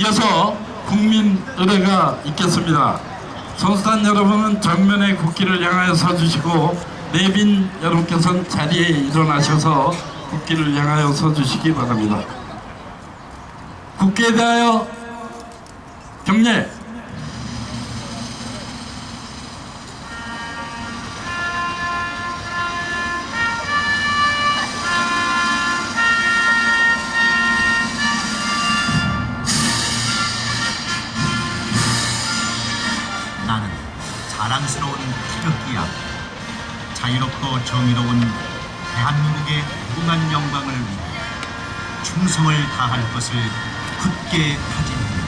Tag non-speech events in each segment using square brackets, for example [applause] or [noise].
이어서 국민 의례가 있겠습니다. 선수단 여러분은 정면의 국기를 향하여 서주시고 내빈 여러분께서는 자리에 일어나셔서 국기를 향하여 서주시기 바랍니다. 국기에 대하여 경례. 대한민국의 무궁한 영광을 위해 충성을 다할 것을 굳게 다짐한다.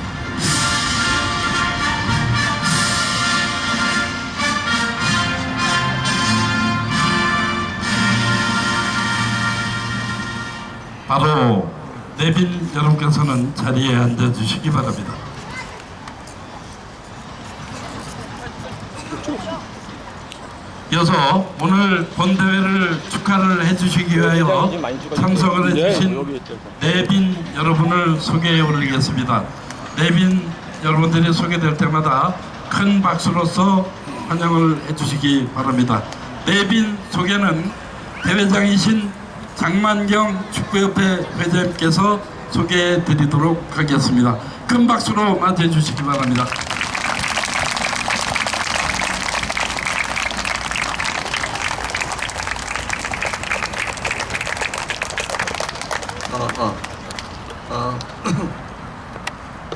바로 내빈 여러분께서는 자리에 앉아 주시기 바랍니다. 이어서 오늘 본 대회를 축하를 해주시기 위하여 참석을 해주신 내빈 여러분을 소개해 올리겠습니다. 내빈 여러분들이 소개될 때마다 큰 박수로서 환영을 해주시기 바랍니다. 내빈 소개는 대회장이신 장만경 축구협회 회장님께서 소개해 드리도록 하겠습니다. 큰 박수로 맞이해 주시기 바랍니다. 아, 아, 아,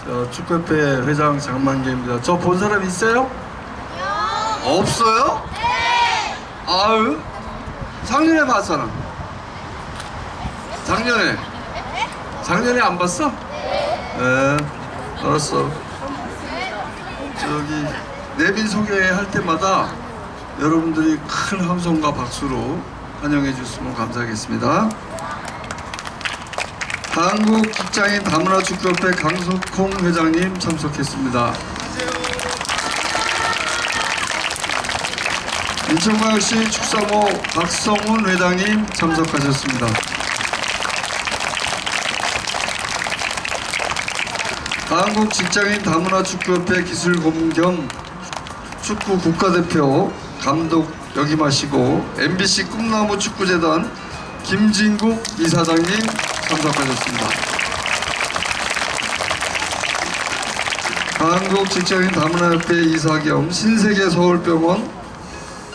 저 축구협회 회장 장만계입니다. 저 본 사람 있어요? 없어요? 네. 아유, 작년에 봤잖아. 작년에. 작년에 안 봤어? 네. 알았어. 저기 내빈 소개할 때마다 여러분들이 큰 함성과 박수로 환영해 주시면 감사하겠습니다. 한국 직장인 다문화 축구협회 강석홍 회장님 참석했습니다. 인천광역시 축사모 박성훈 회장님 참석하셨습니다. 한국 직장인 다문화 축구협회 기술고문 겸 축구 국가대표 감독 역임하시고 MBC 꿈나무 축구재단 김진국 이사장님 참석하셨습니다. 한국 직장인 다문화협회 이사 겸 신세계 서울병원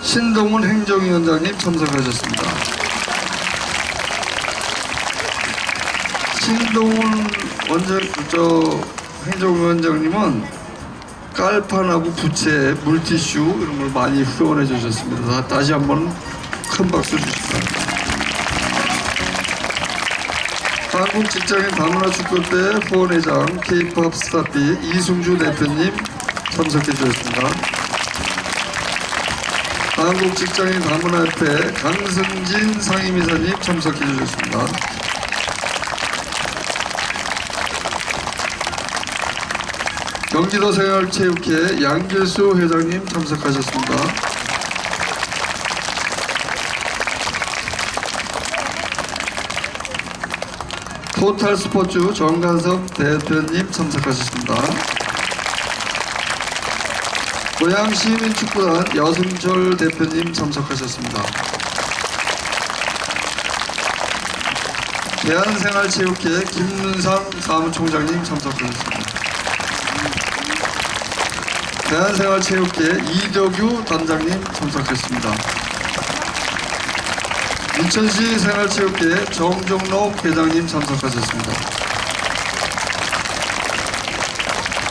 신동훈 행정위원장님 참석하셨습니다. 신동훈 원장 저 행정위원장님은 깔판하고 부채, 물티슈 이런 걸 많이 후원해 주셨습니다. 다- 다시 한번 큰 박수 주시기 한국 직장인 다문화 축구 대 후원회장 K-팝 스타피 이승주 대표님 참석해 주셨습니다. 한국 직장인 다문화협회 강승진 상임이사님 참석해 주셨습니다. 경기도 생활체육회 양길수 회장님 참석하셨습니다. 토탈 스포츠 정관섭 대표님 참석하셨습니다. 고양시민축구단 여승철 대표님 참석하셨습니다. 대한생활체육회 김문상 사무총장님 참석하셨습니다. 대한생활체육회 이덕유 단장님 참석했습니다. 인천시 생활체육회 정종록 회장님 참석하셨습니다.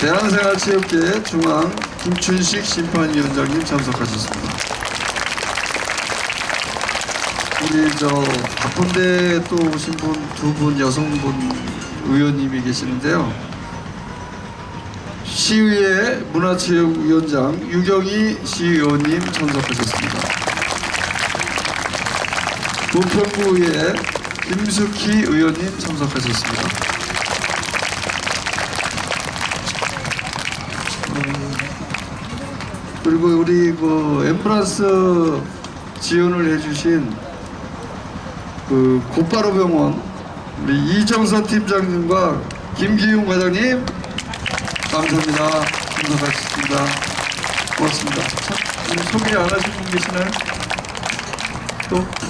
대한생활체육회 중앙 김춘식 심판위원장님 참석하셨습니다. 우리 저 바쁜데 또 오신 분 두 분 여성분 의원님이 계시는데요. 시의회 문화체육위원장 유경희 시의원님 참석하셨습니다. 부평구의회 김숙희 의원님 참석하셨습니다. 음, 그리고 우리 그 엠브란스 지원을 해주신 그 곧바로 병원 우리 이정선 팀장님과 김기용 과장님 감사합니다. 감사하겠습니다. 고맙습니다. 소개 안 하신 분 계시나요? 또?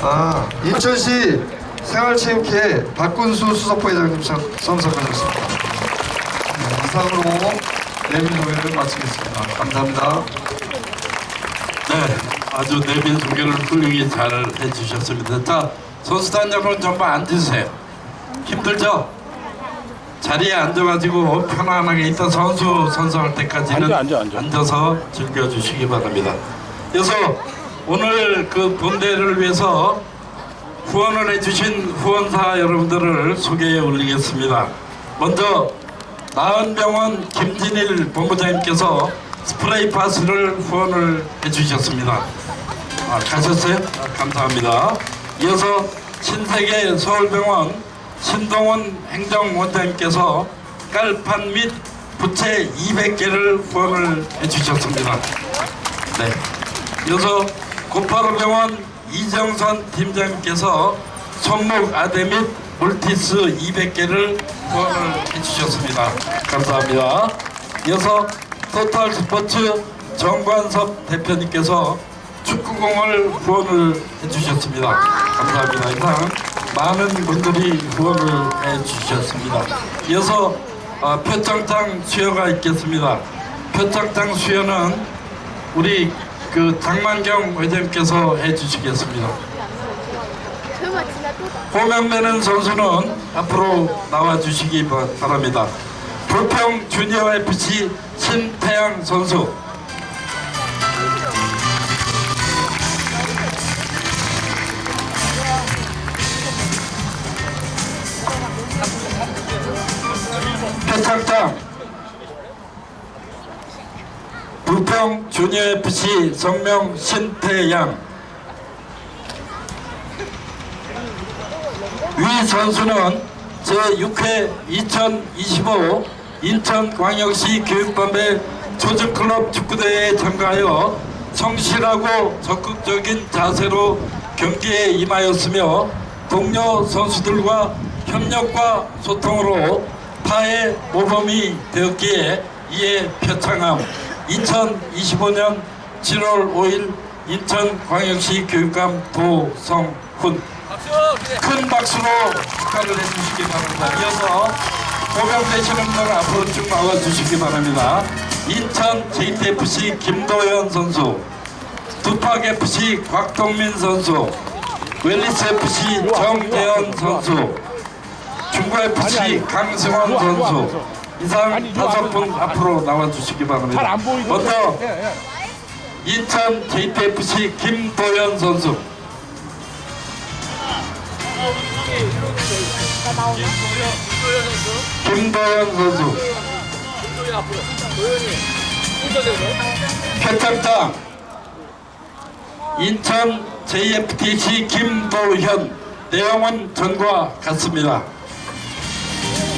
아, 인천시 생활체육회 박군수 수석부회장님 선석하셨습니다. 네, 이상으로 내민 소개를 마치겠습니다. 감사합니다. 네, 아주 내빈 소개를 훌륭히 잘 해주셨습니다. 자, 선수단 여러분 전부 앉으세요. 힘들죠? 자리에 앉아가지고 편안하게 있다 선수 선수할 때까지는 앉아, 앉아, 앉아. 앉아서 즐겨주시기 바랍니다. 그래서 오늘 그 본대를 위해서 후원을 해주신 후원사 여러분들을 소개해 올리겠습니다. 먼저 나은병원 김진일 본부장님께서 스프레이 파스를 후원을 해주셨습니다. 아, 가셨어요? 아, 감사합니다. 이어서 신세계 서울병원 신동원 행정원장님께서 깔판 및 부채 200개를 후원을 해주셨습니다. 네. 이어서 곧바로병원 이정선 팀장님께서 손목 아대 및 물티스 200개를 후원을 해주셨습니다. 감사합니다. 이어서 토탈 스포츠 정관섭 대표님께서 축구공을 후원을 해주셨습니다. 감사합니다. 이상 많은 분들이 후원을 해주셨습니다. 이어서 어, 표창장 수여가 있겠습니다. 표창장 수여는 우리 그 장만경 회장님께서 해주시겠습니다. 호명되는 선수는 앞으로 나와주시기 바- 바랍니다. 불평 주니어 FC 신태양 선수 표창장 불평 주니어 FC 성명 신태양. 위 선수는 제6회 2025 인천광역시 교육반배 조직클럽 축구대회에 참가하여 성실하고 적극적인 자세로 경기에 임하였으며 동료 선수들과 협력과 소통으로 타의 모범이 되었기에 이에 표창함 2025년 7월 5일 인천광역시 교육감 도성훈 큰 박수로 축하를 해주시기 바랍니다. 이어서 보병되시는 분들 앞으로 쭉 나와주시기 바랍니다. 인천 JTFC 김도현 선수, 두팍FC 곽동민 선수, 웰리스FC 정대현 선수, 중구FC 강승원 선수, 이상 다섯 분 앞으로 나와주시기 바랍니다. 먼저 예, 예. 인천 JTFC 김도현 선수. 김도현 선수. 표창장 인천 JFTC 김도현. 내용은 전과 같습니다.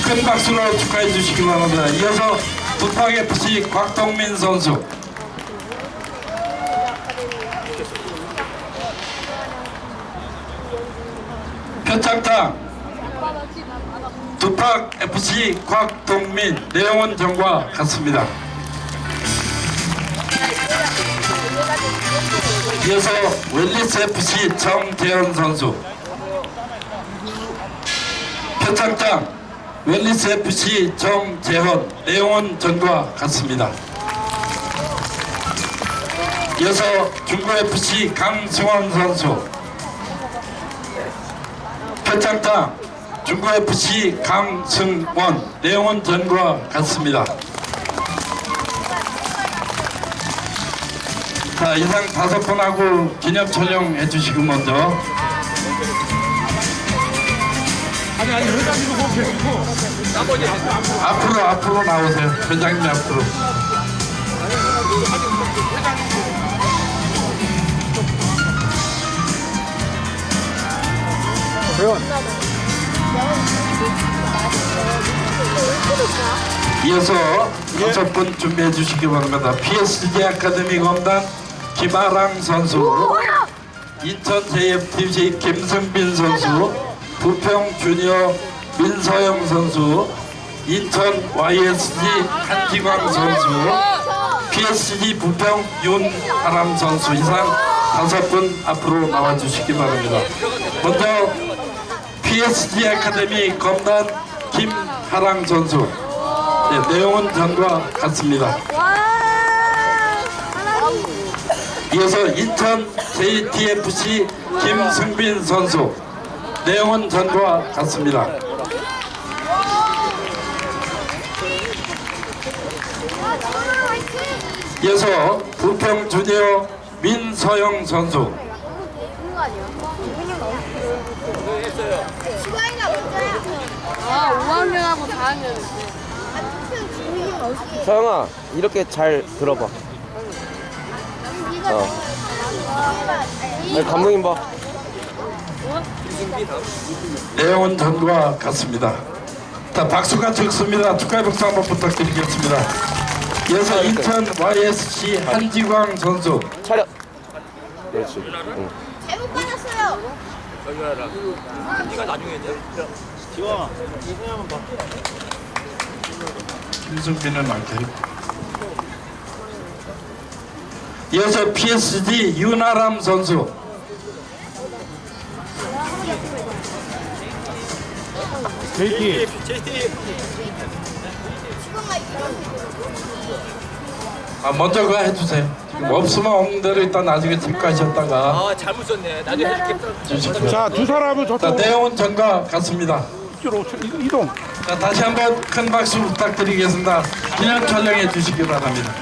큰 박수로 축하해 주시기 바랍니다. 이어서 두팍FC 곽동민 선수. 표창장 두팍 FC 곽동민. 내용은 전과 같습니다. 이어서 웰리스 FC 정재현 선수. 표창장 웰리스 FC 정재헌 내용은 전과 같습니다. 이어서 중구 FC 강승원 선수 표창장 중구 FC 강승원 내용은 전과 같습니다. 자 이상 다섯 분 하고 기념 촬영 해주시고 먼저 아니 아니 회장님도 거기 계시고 앞으로 앞으로 나오세요 회장님 앞으로? 이어서 다섯 분 준비해 주시기 바랍니다. PSG 아카데미 검단 김아랑 선수, 인천 JFTC 김승빈 선수, 부평 주니어 민서영 선수, 인천 YSG 한기광 선수, PSG 부평 윤아람 선수 이상 다섯 분 앞으로 나와 주시기 바랍니다. 먼저 PSG 아카데미 검단 김하랑 선수 네, 내용은 전과 같습니다. 이어서 인천 JTFC 김승빈 선수 내용은 전과 같습니다. 이어서 부평 주니어 민서영 선수 시간이나 문제야. 아, 5학년하고 4학년. 서영아 이렇게 잘 들어봐 어. 아니, 감독님 봐 내용은 전과 같습니다. 자, 박수가 적습니다. 축하의 박수 한번 부탁드리겠습니다. 이어서 인천 YSC 한지광 선수 차렷 그렇지 응. 잘못 받았어요. 김승빈은 알게요. 이어서 PSG 윤아람 선수 제이키. 아, 먼저 그거 해주세요. 없으면 없는 대로 일단 나중에 체크하셨다가 아 잘못 썼네. 나중에 이렇게 주십시오. 자, 두 사람을 자, 저쪽으로 내용은 전과 같습니다. 이- 이동. 자, 다시 한번 큰 박수 부탁드리겠습니다. 기념 촬영해 주시기 바랍니다.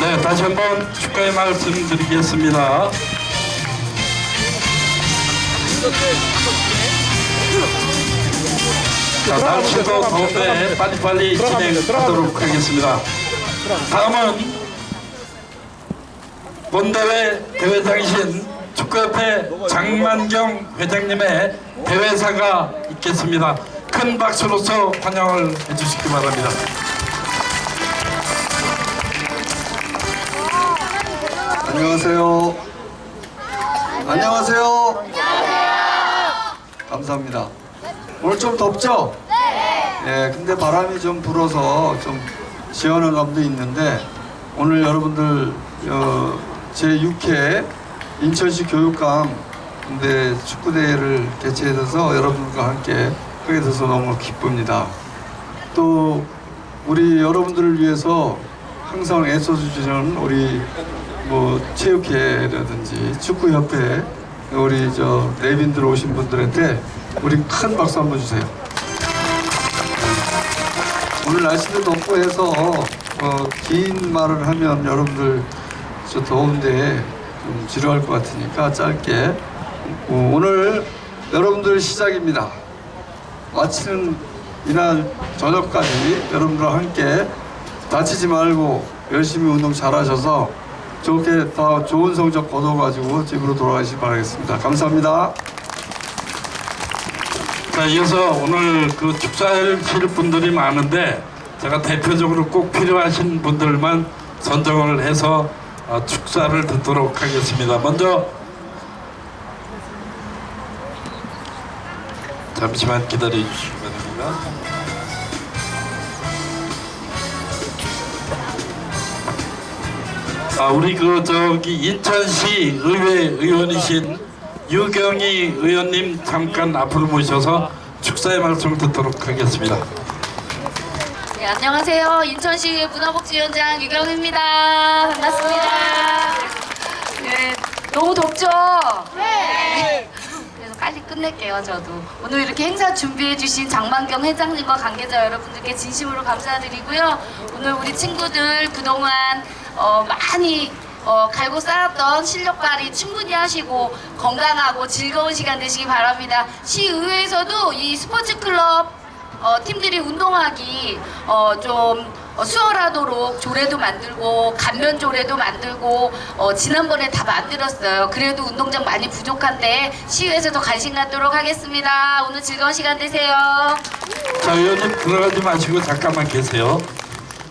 네, 다시 한번 축하의 말씀 드리겠습니다. 자, 날씨도 더운데 빨리빨리 진행하도록 하겠습니다. 다음은 본대회 대회장이신 축구협회 장만경 회장님의 대회사가 있겠습니다. 큰 박수로서 환영을 해주시기 바랍니다. 안녕하세요. 안녕하세요. 감사합니다. 오늘 좀 덥죠? 네. 예, 근데 바람이 좀 불어서 좀 시원한 감도 있는데 오늘 여러분들 어, 제 6회 인천시 교육감 군대 축구대회를 개최해서 여러분들과 함께 하게 돼서 너무 기쁩니다. 또 우리 여러분들을 위해서 항상 애써주시는 우리 뭐 체육회라든지 축구협회 우리 저 내빈들 오신 분들한테 우리 큰 박수 한번 주세요. 오늘 날씨도 덥고 해서 어, 긴 말을 하면 여러분들 저 더운데 좀 지루할 것 같으니까 짧게 어, 오늘 여러분들 시작입니다. 마치는 이날 저녁까지 여러분들과 함께 다치지 말고 열심히 운동 잘하셔서 좋게 더 좋은 성적 거둬가지고 집으로 돌아가시기 바라겠습니다. 감사합니다. 자, 이어서 오늘 그 축사를 치를 분들이 많은데 제가 대표적으로 꼭 필요하신 분들만 선정을 해서 어, 축사를 듣도록 하겠습니다. 먼저 잠시만 기다려 주시기 바랍니다. 아, 우리 그 저기 인천시 의회 의원이신 유경희 의원님 잠깐 앞으로 모셔서 축사의 말씀을 듣도록 하겠습니다. 네, 안녕하세요. 인천시 문화복지위원장 유경입니다. 반갑습니다. 네, 너무 덥죠? 네. 그래서 빨리 끝낼게요, 저도. 오늘 이렇게 행사 준비해주신 장만경 회장님과 관계자 여러분들께 진심으로 감사드리고요. 오늘 우리 친구들 그동안 어, 많이 어, 갈고 쌓았던 실력 발휘 충분히 하시고 건강하고 즐거운 시간 되시기 바랍니다. 시의회에서도 이 스포츠 클럽 어, 팀들이 운동하기 어, 좀 어, 수월하도록 조례도 만들고 감면 조례도 만들고 어, 지난번에 다 만들었어요. 그래도 운동장 많이 부족한데 시의회에서도 관심 갖도록 하겠습니다. 오늘 즐거운 시간 되세요. 자 의원님 들어가지 마시고 잠깐만 계세요.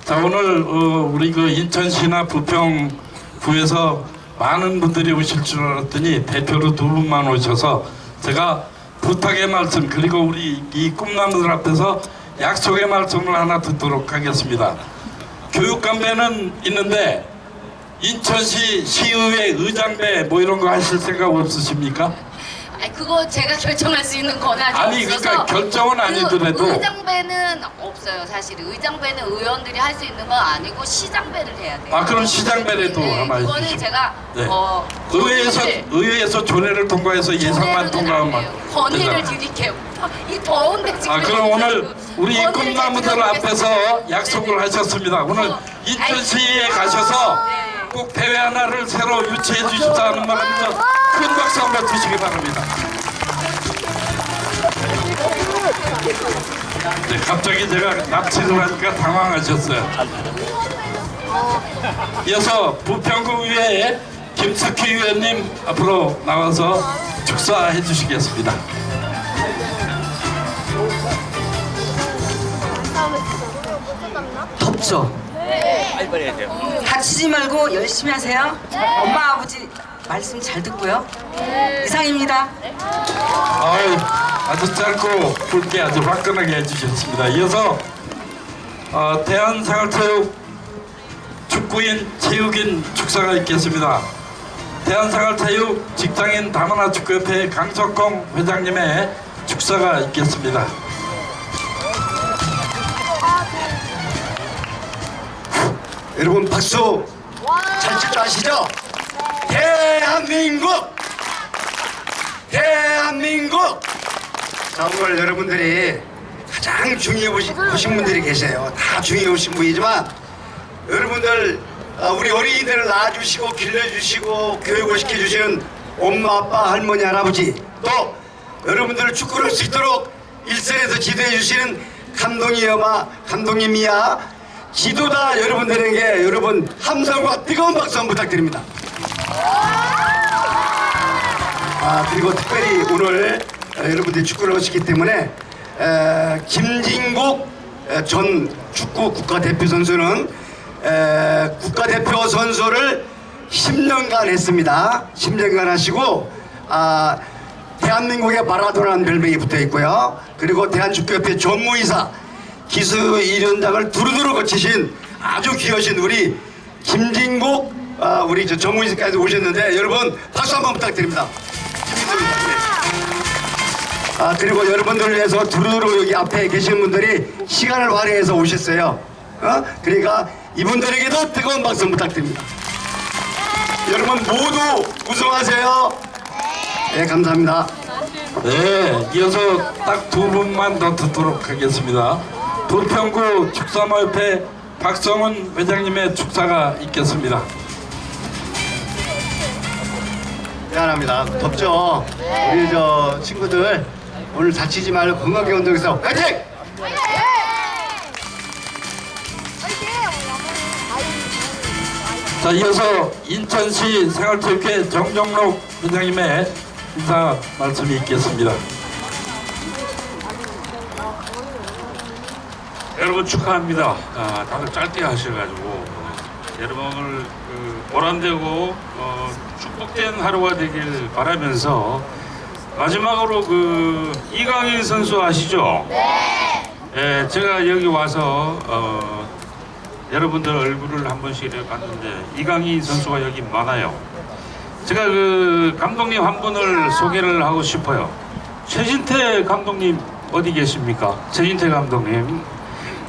자 오늘 어, 우리 그 인천시나 부평구에서 많은 분들이 오실 줄 알았더니 대표로 두 분만 오셔서 제가 부탁의 말씀 그리고 우리 이 꿈나무들 앞에서 약속의 말씀을 하나 듣도록 하겠습니다. 교육감배는 있는데 인천시 시의회 의장배 뭐 이런 거 하실 생각 없으십니까? 아니 그거 제가 [laughs] 결정할 수 있는 권한이 아니, 없어서 그러니까 결정은 아니더라도. 그 의장배는 없어요 사실 의장배는 의원들이 할 수 있는 건 아니고 시장배를 해야 돼요 아 그럼 시장배라도 네, 아마 그거는 해주시고. 제가 네. 어, 의회에서 건의를- 의회에서 조례를 통과해서 예산만 안 통과하면 돼요. 건의를 되잖아. 드릴게요 이 더운데 지금 아 그럼 오늘 우리 꿈나무들 앞에서 하겠습니다. 약속을 네네. 하셨습니다. 오늘 어, 인천시에 가셔서 네. 꼭 대회 하나를 새로 유치해 주십사는 말이죠. 큰 박수 한번 주시기 바랍니다. 네, 갑자기 제가 납치를 하니까 당황하셨어요. 이어서 부평구 의회 김석희 의원님 앞으로 나와서 축사해 주시겠습니다. 덥죠? 다치지 말고 열심히 하세요. 엄마 아버지 말씀 잘 듣고요. 이상입니다. 아유, 아주 짧고 굵게 아주 화끈하게 해주셨습니다. 이어서 어, 대한사활체육 축구인 체육인 축사가 있겠습니다. 대한사활체육 직장인 다문화 축구협회 강석공 회장님의 축사가 있겠습니다. 여러분 박수 잘 칠 줄 아시죠? 대한민국! 대한민국! 자 오늘 여러분들이 가장 중요해 보시, 보신 분들이 계세요. 다 중요해 보신 분이지만 여러분들 아, 우리 어린이들을 낳아주시고 길러주시고 교육을 시켜주시는 엄마 아빠 할머니 할아버지 또 여러분들을 축구를 할 수 있도록 일선에서 지도해 주시는 감독이여마 감독님이야 지도다 여러분들에게 여러분 함성과 뜨거운 박수 한번 부탁드립니다. 아 그리고 특별히 오늘 어, 여러분들이 축구를 하시기 때문에 에, 김진국 에, 전 축구 국가대표 선수는 에, 국가대표 선수를 10년간 했습니다. 10년간 하시고 아, 대한민국의 마라도라는 별명이 붙어 있고요. 그리고 대한축구협회 전무이사 기수위원장을 두루두루 거치신 아주 귀하신 우리 김진국 아, 우리 저 전무이사까지 오셨는데 여러분 박수 한번 부탁드립니다. 아 그리고 여러분들을 위해서 두루두루 여기 앞에 계신 분들이 시간을 할애해서 오셨어요. 어? 그러니까 이분들에게도 뜨거운 박수 부탁드립니다. 여러분 모두 우승하세요. 네 감사합니다. 네, 이어서 딱 두 분만 더 듣도록 하겠습니다. 부평구 축사마협회 박성훈 회장님의 축사가 있겠습니다. 미안합니다. 덥죠? 우리 저 친구들 오늘 다치지 말고 건강하게 운동해서 화이팅! 자, 이어서 인천시 생활체육회 정정록 회장님의 인사 말씀이 있겠습니다. 여러분 축하합니다. 아, 다들 짧게 하셔가지고 어, 여러분을 그 보람되고 어, 축 복된 하루가 되길 바라면서 마지막으로 그 이강인 선수 아시죠? 네. 예, 제가 여기 와서 어, 여러분들 얼굴을 한 번씩 이렇게 봤는데 이강인 선수가 여기 많아요. 제가 그 감독님 한 분을 소개를 하고 싶어요. 최진태 감독님 어디 계십니까? 최진태 감독님.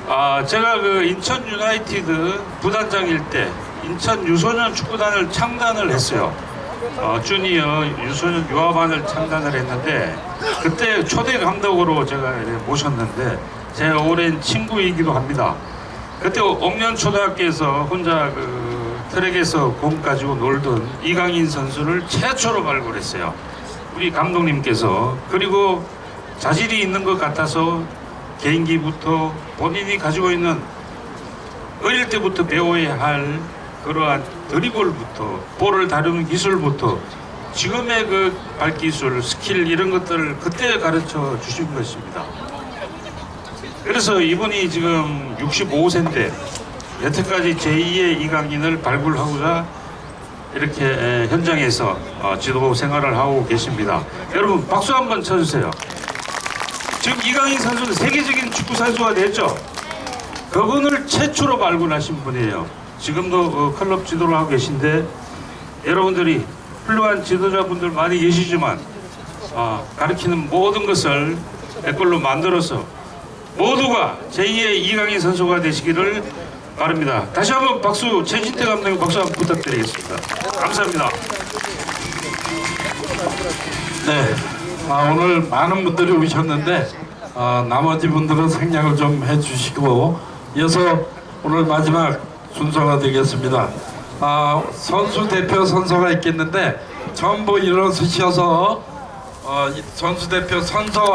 아, 제가 그 인천 유나이티드 부단장일 때 인천 유소년 축구단을 창단을 했어요. 어, 주니어 유소년 유아반을 창단을 했는데 그때 초대 감독으로 제가 모셨는데 제 오랜 친구이기도 합니다. 그때 옥년 초등학교에서 혼자 그 트랙에서 공 가지고 놀던 이강인 선수를 최초로 발굴했어요. 우리 감독님께서 그리고 자질이 있는 것 같아서 개인기부터 본인이 가지고 있는 어릴 때부터 배워야 할 그러한 드리블부터 볼을 다루는 기술부터 지금의 그 발기술, 스킬 이런 것들을 그때 가르쳐 주신 것입니다. 그래서 이분이 지금 65세인데 여태까지 제2의 이강인을 발굴하고자 이렇게 에, 현장에서 어, 지도 생활을 하고 계십니다. 여러분 박수 한번 쳐주세요. 지금 이강인 선수는 세계적인 축구 선수가 됐죠. 그분을 최초로 발굴하신 분이에요. 지금도 어, 클럽 지도를 하고 계신데 여러분들이 훌륭한 지도자분들 많이 계시지만 어, 가르치는 모든 것을 내 걸로 만들어서 모두가 제2의 이강인 선수가 되시기를 바랍니다. 다시 한번 박수 최진태 감독님 박수 한번 부탁드리겠습니다. 감사합니다. 네. 아, 오늘 많은 분들이 오셨는데 아, 나머지 분들은 생략을 좀 해주시고 이어서 오늘 마지막 순서가 되겠습니다. 아, 선수 대표 선서가 있겠는데 전부 일어서셔서 어, 이 선수 대표 선서